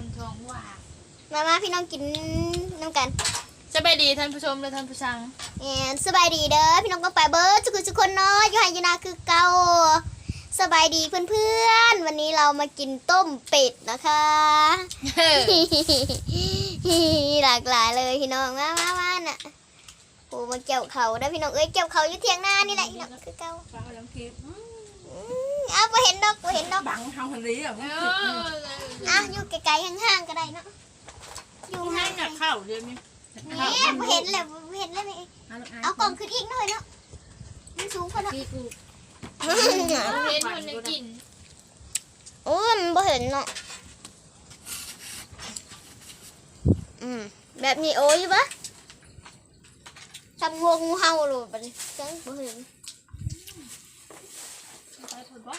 คนท้องว่ามามาพี่น้องกินน้ำกันจะไปดีท่านผู้ชมและท่านผู้ชังแอนสบายดีเด้อพี่น้องก็ไปเบิร์ดทุกคนทุกคนเนาะอยู่ไหอยู่นาคือเก่าสบายดีเพื่อนๆ วันนี้เรามากินต้มเป็ดนะคะหลากหลายเลยพี่น้องมามามาน่ะโอ้มาเกี่ยวเขาได้อพี่น้องเอ้ยเกี่ยวเขาอยู่เทียงหน้านี่แหละพี่น้องคือเก่าฟ้าลังคิดอืม อ้าวบ่เห็นดอกบ่เห็นดอกบังเฮาคนนี้อะเอออ้าวอยู่ไกลๆห่างๆก็ได้เนาะอยู่ให้ห่างหนักเข้าเดี๋ยวนี้นี่บ่เห็นเลยบ่เห็นเลยนี่เอากล่องขึ้นอีกหน่อยเนาะมันสูงกว่าเนาะพี่กูเห็นคนได้กินโอ้ยมันบ่เห็นเนาะอืมแบบนี้โอ้ยปะทำงวงูเห่าโลดบัดนี้จังบ่เห็น ไปผลบ่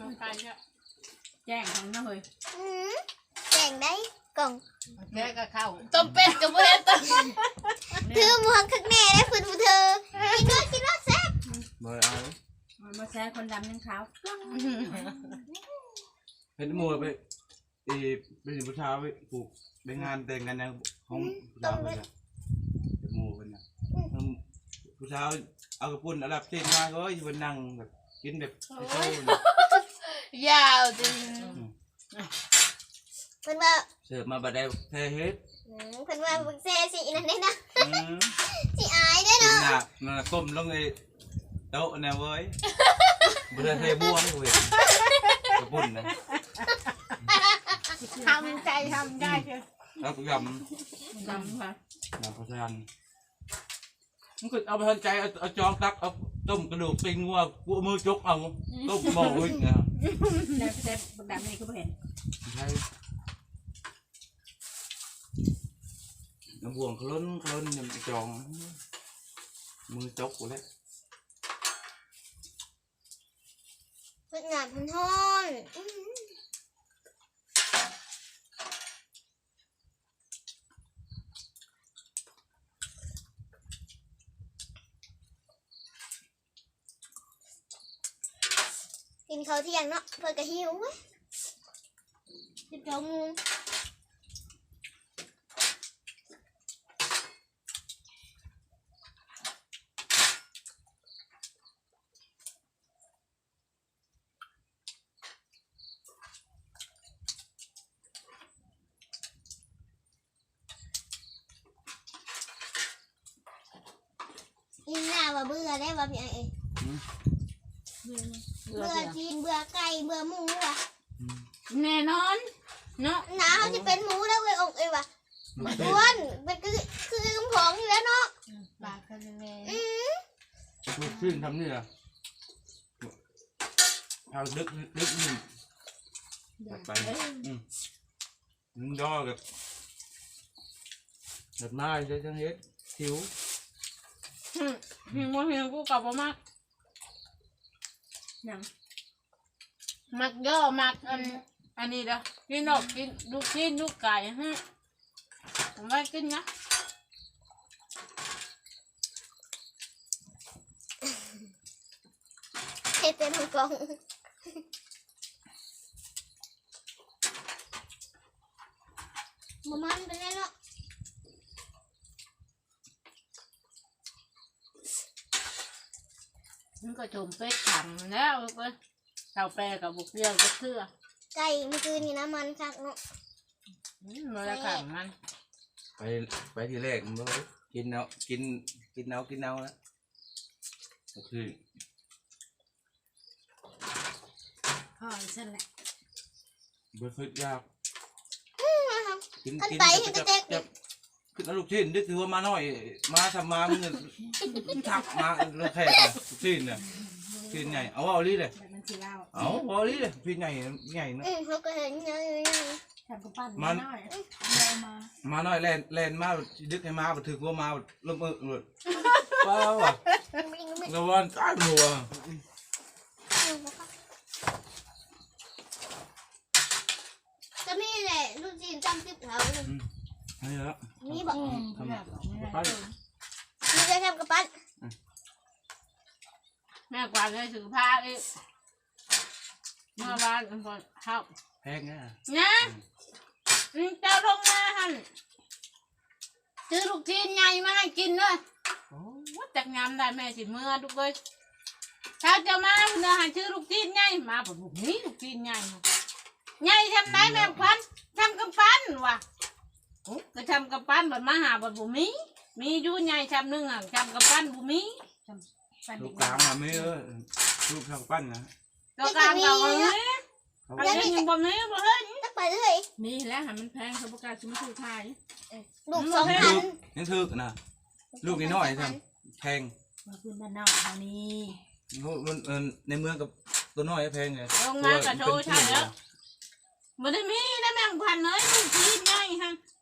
น้องกายจะแจ้งของน้าเฮ้ยอืมแจ้งได้กล่องแกก็เข้าต้มเป็ดกับเพื่อนต้มถือหมวกข้างแน่ได้เพิ่นผู้เธอกินด้วยกินด้วยแซ่บบ่เอามาแซ่คนดำยังขาวเห็นหมูไปเออไปเห็นผู้ชายไปปลูกไปงานแต่งกันนะของผู้ชายไปจ้ะเป็นหมูเป็นนะผู้ชาย เอากระปุ่นเอาลับเส้นมาก็อยู่บนนั่งแบบกินแบบไอ้โต้นะยาวจริงเพิ่นว่าเสิร์ฟมาบัดได้แท้เฮ็ดอืมเพิ่นว่าบึกแซ่สินั่นเด้นะอืมสิอายเด้อกินเนาะหนักมันก้มลงไอ้โต๊ะนะเว้ยบ่ได้เทบ้วงกูเห็นกระปุ่นนะทำใจทำได้เชียวแล้วก็ยดำค่ะำยำพะชัน มันก็เอาไปทันใจเอาเอาจองตักเอาต้มกระดูกปิงงัวกูเอามือจกเอาต้มหม้อไว้เนี่ยแล้วแซ่บดำนี่ก็เห็นใช่น้ำบวงคล้นคล้นยำจอง มือจกกูแล้วเพิ่นงานเพิ่นฮ้อนอื้อหือ กินเข้าวเที่ยงเนาะเพิ่นก็หิวเว้ยสิบสองโมงยินหน้าว่าเบื่อได้ว่าพี่ไอ้เอ้ย เบื่อเบื่อเสียจีนเบื่อไก่เบื่อหมูว่ะแน่นอน เนาะหนาเขาจะเป็นหมูแล้วเว้ยองค์เอ้ยว่ะอ้วนเป็นคือคือกำของอยู่แล้วเนาะปากกันเลยอืมลูกขึ้นทำนี่เหรอเอาดึกดึกหนึ่งจัดไปอืมมึงดอกับแบบหน้าใช่จังเฮ็ดคิ้วหิวหิวกูกลับมามาก ยังมักย่อมักอันอันนี้เด้อกินนกกินลูกกินลูกไก่ฮะผมว่ากินนะเฮ็ดเป็นกล่องบ่มันเป็นไงเนาะ มันก็ชมเป็ดขังแล้วก็เต่าแปรกับบุกเดียวก็เชื่อไก่เมื่อคืนนี่นะมันคักเนาะอืมมันจะขังมันไปไปทีแรกมันบอกว่ากินเอากินกินเอากินเอาแล้วก็คือพ่อฉันแหละเบื่อคืดยากนะครับกินอันกินไปจะเห็นจะแต่เจ๊กจะ ขึ้นเอาลูกชิ้นนึกถือว่ามาหน่อย มาทำมามึงเนี่ยทักมาแล้วแค่ลูกชิ้นเนี่ยชิ้นใหญ่เอาเอาลีเลยแต่มันสีเหล้าเอาเอาลีเลยชิ้นใหญ่ใหญ่นะอืมเขาก็เห็นเยอะอยู่นี่ทำกับปั้นมันน้อยมามาหน่อยแลนแลนมาดึกให้มาบัถึกว่ามาลมเอิกเลยป้าวอะไม่ไม่ระวังตายหัวก็มีแหละลูกจีนจำสิบเขาอยู่ นี่แล้วนี่บอกทำไปมีได้ทำกับปั้นแม่กวาดเลยถือผ้าเลยอืมาบ้านมันพอเข้าแพงนะนะอืมเจ้าลงมาหันซื้อลูกชิ้นใหญ่มาให้กินเลยโอ้จักงามได้แม่สิเมื่อทุกเลยถ้าจะมาเนื้อหาชื่อลูกชิ้นใหญ่มาผมบอกนี่ลูกชิ้นใหญ่ใหญ่ทำได้แม่พันทำกับปั้นว่ะโอ้ ก็ทำกับปั้นบัดมาหาบัดบุมีมีอยู่ใหญ่ทำหนึงอะทำกับปั้นบุมีทำปั้นลูเด็กกกลางอะไม่เออลูกทางปั้นนะก็กลางเราเอาเนี่ยเขาอันนี้ยังบ่มีบ่เฮ้ยตักไปเลยมีแล้วหันมันแพงเขาประกาศชุมชูไทยลูกสองพันยังถึกนะลูกน้อยๆครับแพงมาคืนบ้านนอกทางนี้ลูกเออในเมืองกับตัวน้อยแพงไงลงมากับโชว์ใช่แล้วบ่ได้มีนะแม่งพันเลยลูกชิ้นใหญ่ฮะเอาว่าโอเคไงใครโอเคไงบ่เอามันบ่อิ่มว้าเอามาหน่อยมันก็หนังเราซื้อกิ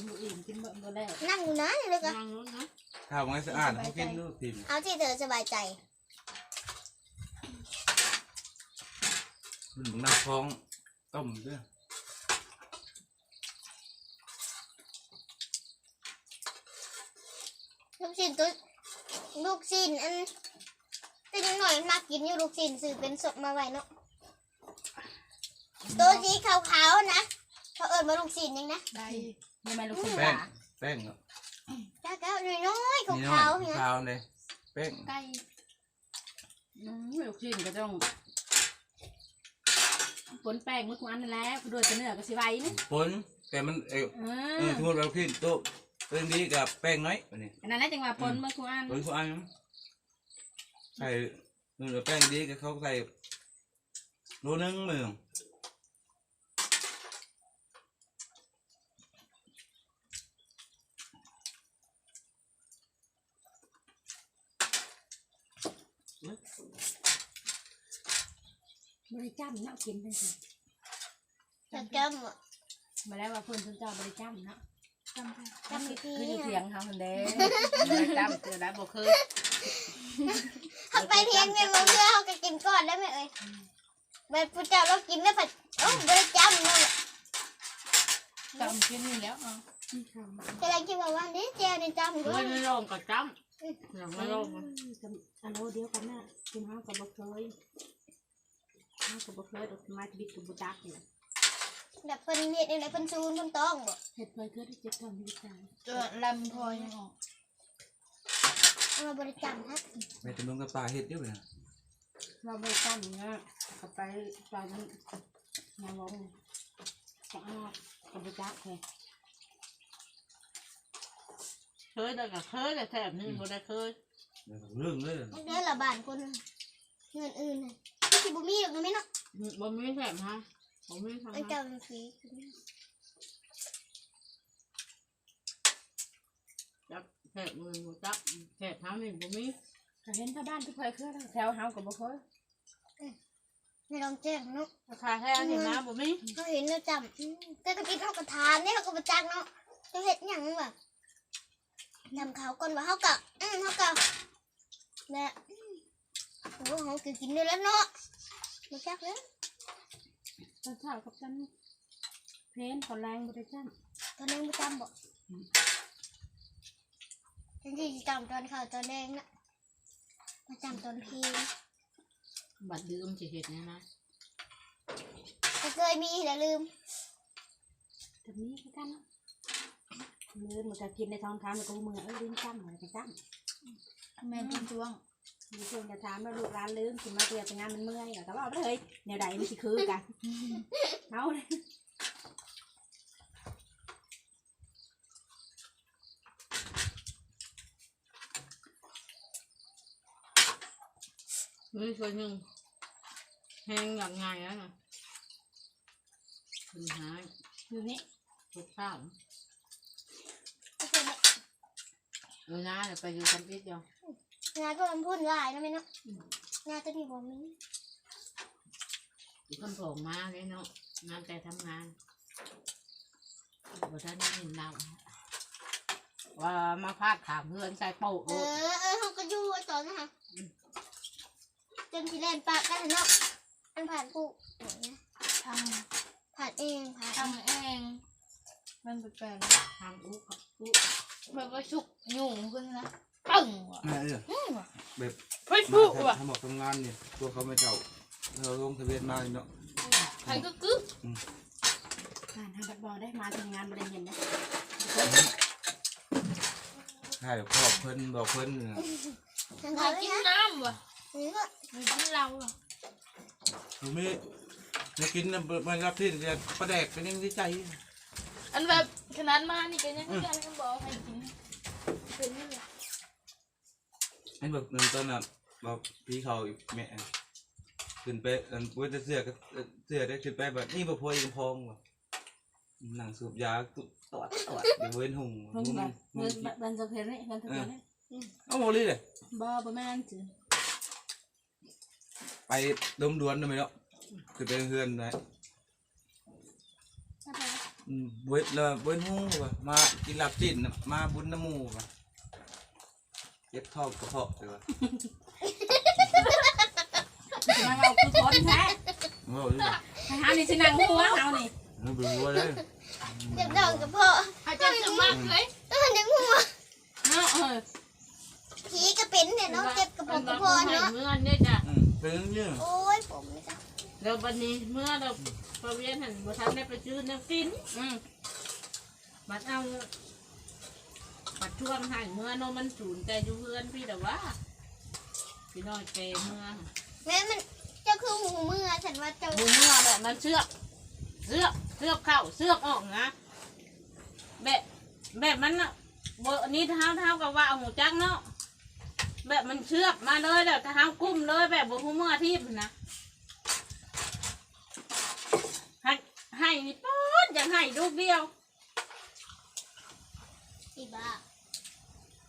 นบุอิ่มกินบ่บ่แล้วนั่งอยู่นะเลยก็นั่งนู้นนะข้าวมันสะอาดเขากินลูกทีมเอาที่เธอสบายใจ มันหน้าท้องต้มด้วยลูกชิ้นตัวลูกชิ้นอันตัวนิดหน่อยมากินอยู่ลูกชิ้นซื้อเป็นศพมาไว้เนาะตัวสีขาวๆนะเขาเอิญมาลูกชิ้นยังนะได้ไม่ไม่ลูกศิษย์แป้งหลาแป้งเนาะจ้าเก้าน้อยๆนี่น้อขาวยๆเนี่ย ขาวเลยแป้ง ไก่อืมลูกชิ้นก็ต้อง ผลแป้งเมื่อวานนั่นแหละกูด้วยจะเนื้อก็สิไว้นี่ผลแต่มันเออเอเอออทุกคนเราขึ้นโต๊ะเรื่องนี้กับแป้งน้อยอันนี้อันนั้นแหละจังหวะผลเมื่อวานผลทุกอันใส่เนื้อแป้งดีกับเขาใส่โลนึงมือ บริจาคเนาะกินไปสิจะเจ้าอะมาแล้วว่าเพื่อนเพิ่นเจ้าบริจาคเนาะจำได้จำไม่ดีคืออยู่เถียงเขาคนเด้จำเจอได้บ่เคยเขาไปเพียงเงินมาเพื่อเขาก็กินก่อนได้ไหมเอ่ยแบบผู้เจ้าเรากินได้ผัดโอ้บริจาคนั่นแหละจำกินนี่แล้วอะจะได้คิดว่าวันนี้เจ้าเนี่ยจำเคด้วยยไม่ลงก็จำยังไม่ลงอันโลเดียวกันน่ะกินห้าวกับบ่เคย ห้าวกับบ่เคยดอกไม้ชีวิตกับบุจักเนี่ยแบบเพิ่นเฮ็ดในเพิ่นซูนเพิ่นต้องบ่เห็ดเคยเกิดที่เจ็บท้องที่ตายตัวลำพอยังออกเอามาบริจาคครับไปตะเมืองกับปลาเห็ดเยอะเลยนะเราบริจาคเนี่ยกับไปตอนนี้งานวงจะเอากับบุจักเลยเคยแต่ก็เคยแต่แถบนึงบ่ได้เคย เรื่องเลยมันเด้อละบ้านคนเงินอื่นน่ะ ที่สิบ่มีดอกนะแม่เนาะบ่มีแถบฮะบ่มีทางไอ้ฮะเจ้าจังซี่จับแถบมือบ่จับแถบหานี่บ่มีก็เห็นชาวบ้านทุกเคยเคยแถวเฮากับบ่เคยไม่ลองแจ้งเนาะราคาแท้นี่นะบ่มีเขาเห็นแล้วจำอืมแต่ตะกี้เขาก็ทานเนี่ยเขาก็บริจาคเนาะจะเฮ็ดหยังวะนำเขาวก่อนว่าเขาก็อืมเขาก็และอืม โอ้โหเขาก็กินด้วยแล้วเนาะบริจาคเลยตอนเช้ากับจันเพลนตอนแรงบริจาคตอนแดงประจำบอกฉันที่จำตอนข่าวตอนแดงนะประจำตอนเพลงบัดดื่มสิเฮ็ดแน่นะก็เคยมีแต่ลืมแต่นี้ก็กันเนาะมือมันก็กินในท้องค้างมันก็มือเอ้ยลืมจำอะไรกันจำแม่เป็นช่วง มีคนจะถามว่าลูกร้านลืมกินมาเตียแต่งานมันเมื่อยแต่ว่าเอาไปเลยแนวใดมันสิคือกันเอาเลยมีคนหนึงแห้งอย่างไงแล้วน่ะคุณหายอยู่นี่ทุกข้าวก็เคยเนี่ยเออนะเดี๋ยวไปอยู่กันอีกเดียว งานก็มันพูดหลายนะแม่เนาะงานตัวนี้ผมมีอีกคนโผล่มาเลยเนาะงานแต่ทำงานบ่ทันได้เห็นเราว่ามาพาดขางเพื่อนใส่โป๊ะเออเออเขาก็อยู่ตอนนั้นค่ะจนที่แลนปากกันเนาะมันผ่านกูอย่างเงี้ยทผ่านเองผ่านำทำเอง มันแปลกทางอุ๊ครับอุ๊ๆแบบว่าชุกยุ่งขึ้นนะ ตึ้งว่ะแม่เนี่ยอืมว่ะแบบเฮ้ยมาปุ๊ว่ะทำบอกทำงานเนี่ยตัวเขาไม่เจ้าเราลงทะเบียนมาเนาะใครก็กึ๊บงานทำบัตรบอได้มาทำงานบริเวณนะใช่ครอบเพิ่นบอกเพิ่นเนี่ยทางใครเขากิเนี่ยนนะน้ำว่ะนี่ก็ไม่กินเราว่ะผมไม่ไม่กินนะมันรับที่จะประแดกเป็นยังดีใจอันแบบขนาดมานี่ก็ยังยังกันบอกให้กินเป็นนี่แหละ ไอ้บอกหนึ่งต้นน่ะบอกพี่เขาแม่ขึ้นไปอันเว้ยแต่เสื้อก็เสื้อได้ขึ้นไปแบบนี่บ่พอยังพองว่ะหนังสูบยาตุตอดตอดเดี๋ยวเว้นหุ่งเพิ่งหุ่งแบบหุ่เงิงนบันสะเพนนี่เงินสะเพนนี่เอาหมดเลยเลยบ่ประมาณสิไปดมดวนได้ไมเนาะขึ้นไปเฮือนนะเว้นเลยเว้นหุงว่ะมากินหลับจินน่ะมาบุญน้ำหมูว่ะ เย็บท้องกระเพาะเลยว่ะมาเอาคือคนแท้เอาเลยว่ะไปหานี่สินังหัวเอานี่เอาไปหัวเลยเจ็บดองกับพ่ออาจารย์จะมากเลยเออเด็กหัวเนาะเออผีก็เป็นเนี่ยเนาะเจ็บกับผมกับพ่อเนาะเมื่อเนี่ยจ้ะอืมเป็นเนี่ยโอ้ยผมนี่จ้ะแล้ววันนี้เมื่อเราพอเวียนหันบ่ทันได้ไปซื้อน้ำกินอืมบัดเอาบัด ช่วงให้เมื่อเนอะมันสูนแต่อยู่เพื่อนพี่แต่ว่า พี่น้อยเจเมื่อแม่มันเจ้าคือหูมือฉันว่าเจ้าหมูเมื่อแบบมันเชือกเสือกเสือกเข้าเสือกออกนะแบบแบบมันน่ะบอันนี้เท้าเท้ากับว่าเอาหมูจักเนาะแบบมันเชือกมาเลยแล้วเท้ากุ้มเลยแบบบนหัวเมื่อที่นะให้ให้นี่ป๊ดอย่างให้ลูกเดียว อีบ้า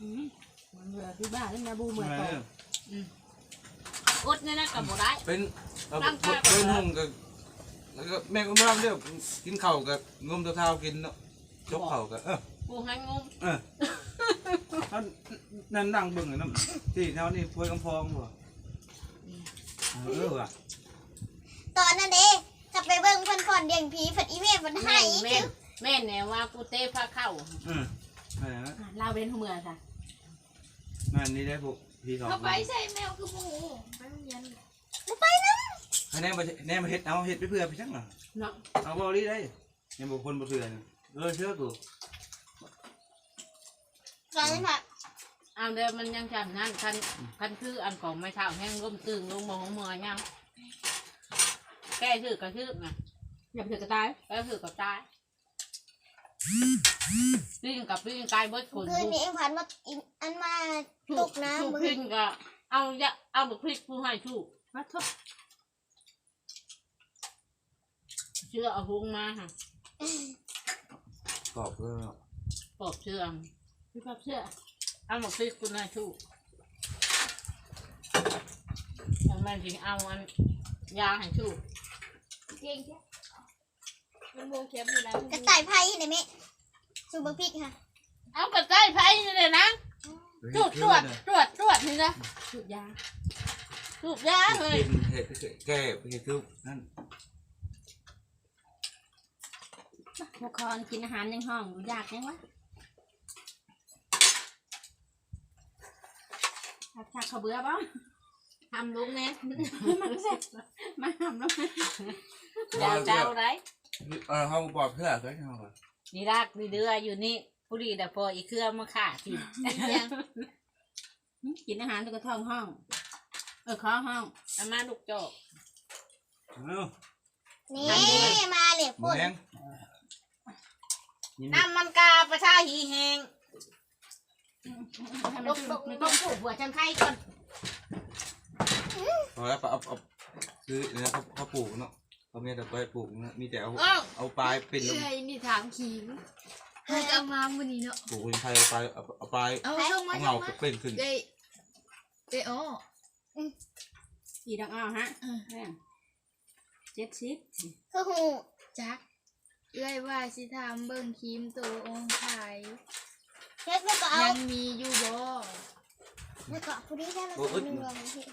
อืมมันเบื่อที่บ้านนี่มาบูเหมือนแม่ต่อเนี่ยอดเนี่ยนะกับบ่ได้ เป็นเอาร่างกายเป็นหุ่งกับแล้วก็แม่ก็ไม่ทำเรื่องกินเข่าวกับงมตัวเท้ากินเนาะจกเข่าวกับเออปูให้งมเออนั่นนั่นนั่งเบิ่งอะน้ำที่แถวนี้พวยกำพองบ่เออว่ะตอนนั้นเด้กลับไปเบิ่งเพิ่นก่อนเดียงผีผัดอีเมฆมันให้แม่คืนอแม่นแน่ว่ากูเตะฟ้าเข้าอืมนั่นแหละเราเป็นหัวเมืองค่ะ นั่นนี่ได้พวกพี่เขาเขาไปใส่แมวคือหมูไปโรงเรียนไปนะให้แน่มาแน่มาเฮ็ดเอาเฮ็ดไปเพื่อไปจังเหรอเนาะเอาบ่ดีได้ยังบ่คนบ่เชื่อเนี่ยเออเชื่อกูตอนนั้นค่ะเอาเดี๋ยวมันยังจำนั่นคันคันคืออันของไม่เท่าแห้งร่มตึงลงมองเมือยังแก้ชื่อกระชื่อไงอย่าไปเถือกระตายแก้ชื่อกับตาย ปิ้งกับปิ้งกายเบิดคนคืนนี้เองผ่านมาอีอันมาตกน้ำถูกมึงปิ้งก็เอายะเอาบุกพริกผู้ให้ชูวัดทุกเชื่อเอาหุงมาค่ะกรอบเออปอบเชื่องพี่ป๊บเชื่อเอาบุกพริกผู้ให้ชูแล้วมันถึงเอาอันยาให้ชูเก่งแค่เป็นโมเข็มอยู่แล้วกระต่ายไพ่ไหนแม่ สูบพริกค่ะเอากระต่ายไผ่นี่เลยนะตรวจตรวจตรวจตรวจนี่นะสูบยาสูบยาเลยกินเห็ดแก้เห็ดคือนั่นพวกคอนกินอาหารยังห้องอยู่ยากยังวะถ้าถ้าเขาเบื่อบ้างทำลูกเนี่ยมันเสร็จมาทำแล้วไหมยาวเจ้าไรเออเฮาปลอดเพื่อก็เฮาอะ นี่รากนี่เดืออยู่นี่ผู้ดีแต่พออีเครื่องมาขากินกินอาหารตัวกระท้องห้อง เออข้อห้องอามาลูกจอกเอ้านี่มาเลยหมูพ่นแดงนี่น้ำมันกาประชาหีแหงให้ลมันกขึ้นลกไม่ลต้องกผูกหัวจันไข่ก่อนพอแล้วเอาเอาคือเนี่ยเขาเขาปลูกเนาะ เขามีแต่ไปปลูกนะมีแต่เอาอ้าว เอาปลายเป็นแล้วเอ้ยนี่ถามขิงเฮ้ยเอามาวันนี้เนาะปลูกเป็นไทยเอาปลายเอาเอาปลายเอาส่งมาเอาส่เงางมาเป็นขึ้นเอ้ยเอ้ยอ๋ออีดังอ้าวฮะอืมแม่นเจ็ดสิบคือหูจักเอ้ยว่าสิทำเบิ่งครีมตัวองค์ไข่เฮ็ดแล้วก็เอายังมีอยู่บ่แล้วก็ผู้นี้แค่เราจะนึ่งรองที่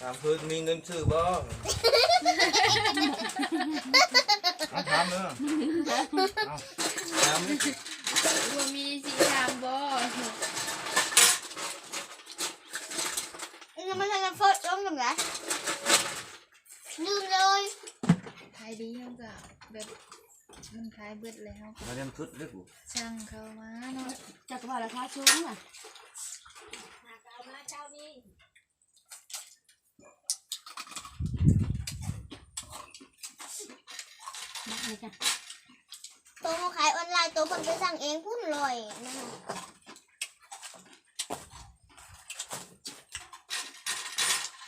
ถามเพิ่นมีเงินซื้อบ่เอาถามเนอะเอาถามนี่บ่มีสิถามบ่นี่มันจะฟดลงตรงไหนลืมเลยขายดีเฮาก็แบบมันขายเบิดแล้วมาเรียนสุดเด้อกูช่างเขามาเนาะจักรวาลราคาสูงอะมาเลยจ้ะ ตัวเขาขายออนไลน์ตัวคนไปสั่งเองพุ่นลอยนั่นน่ะ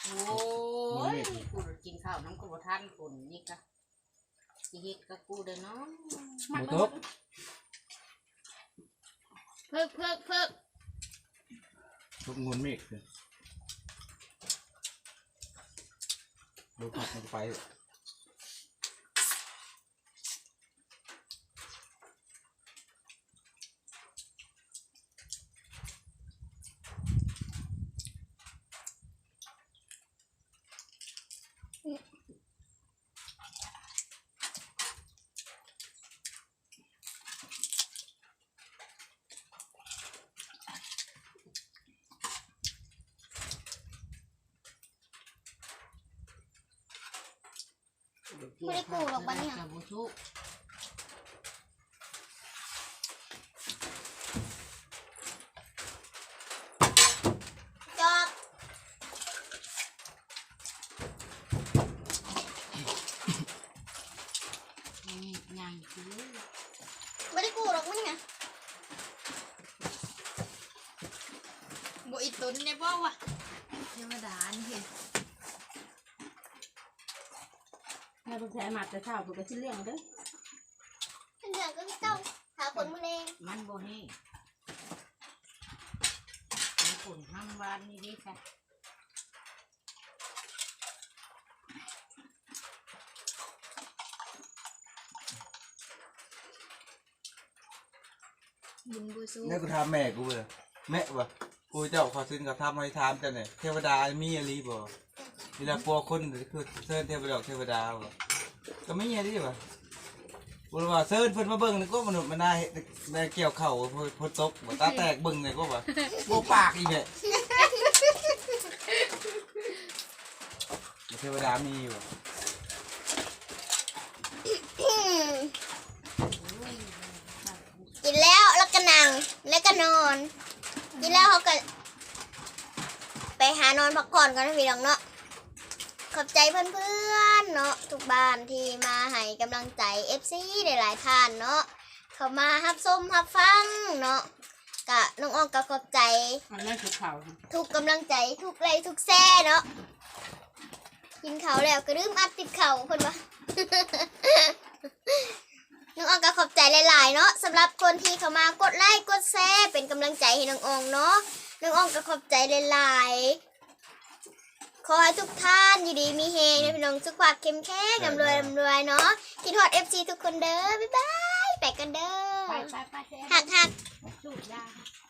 โอ้ยกูกินข้าวน้ำกูบ่ทันคนนี่กะสิเฮ็ดกับกูเด้อเนาะหมูตบเพิกเพิกเพิกทุกงนเมฆเลยดูผักมันจะไป ไม่ได้กูหรอกบันเนี่ย จะบ่ชุกจอกนี่ย่างคือไม่ได้กูหรอกมันเนี่ยบ่อีตุนเนี่ยบ่วะธรรมดานี่เห็น แม่ เพิ่งแท้มาแต่เช้าเพิ่งก็สิเลี้ยงเด้อเป็นเรื่องก็ที่เจ้าหาผลมือเองมันบ่แห้งมีผลทั้งวันนี่ดิค่ะบุญบุญสู้นี่กูถามแม่กูเลยแม่วะกูเจ้าขอซื้อกับทำให้ถามจังเนี่ยเทวดามีอะไรบ่เวลากลัวคนคือเซิร์นเทวดาเทวดาบ่ ก็ไม่มีอะไรบ่กูว่าเซิร์นเพิ่นมาเบิ่งนี่ก็มนุษย์มันน่าเฮ็ดได้เกี่ยวเข่าเพิ่นเพิ่นตกบ่ตาแตกเบิ่งนี่ก็บ่บ่ปากอีกแหละเทวดามีอยู่อืมกินแล้วแล้วก็นั่งแล้วก็นอน กินแล้วเขาก็ ไปหานอนพักผ่อนกันนะพี่น้องเนาะขอบใจเพื่อนๆเนาะ ทุกบ้านที่มาให้กำลังใจ FC หลายๆท่านเนาะเขามาฮับส้มฮับฟังเนาะกะน้องอ้อมก็ขอบใจ มันไม่สุกข้าวทุกกำลังใจทุกไลค์ทุกแซ่เนาะกินเขาวแล้วก็ลืมอัดติดเขาเพิ่นว่าน้องอองก็ขอบใจหลาย ๆ เนาะสำหรับคนที่เข้ามากดไลค์กดแชร์เป็นกำลังใจให้น้องอองเนาะน้องอองก็ขอบใจหลาย ๆ ขอให้ทุกท่านอยู่ดีมีเฮงนะพี่น้องสุขภาพเข้มแข็งร่ำรวยร่ำรวยเนาะคิดฮอด FC ทุกคนเด้อบ๊ายบายไปกันเด้อไปไปไปหักหักสูบยาห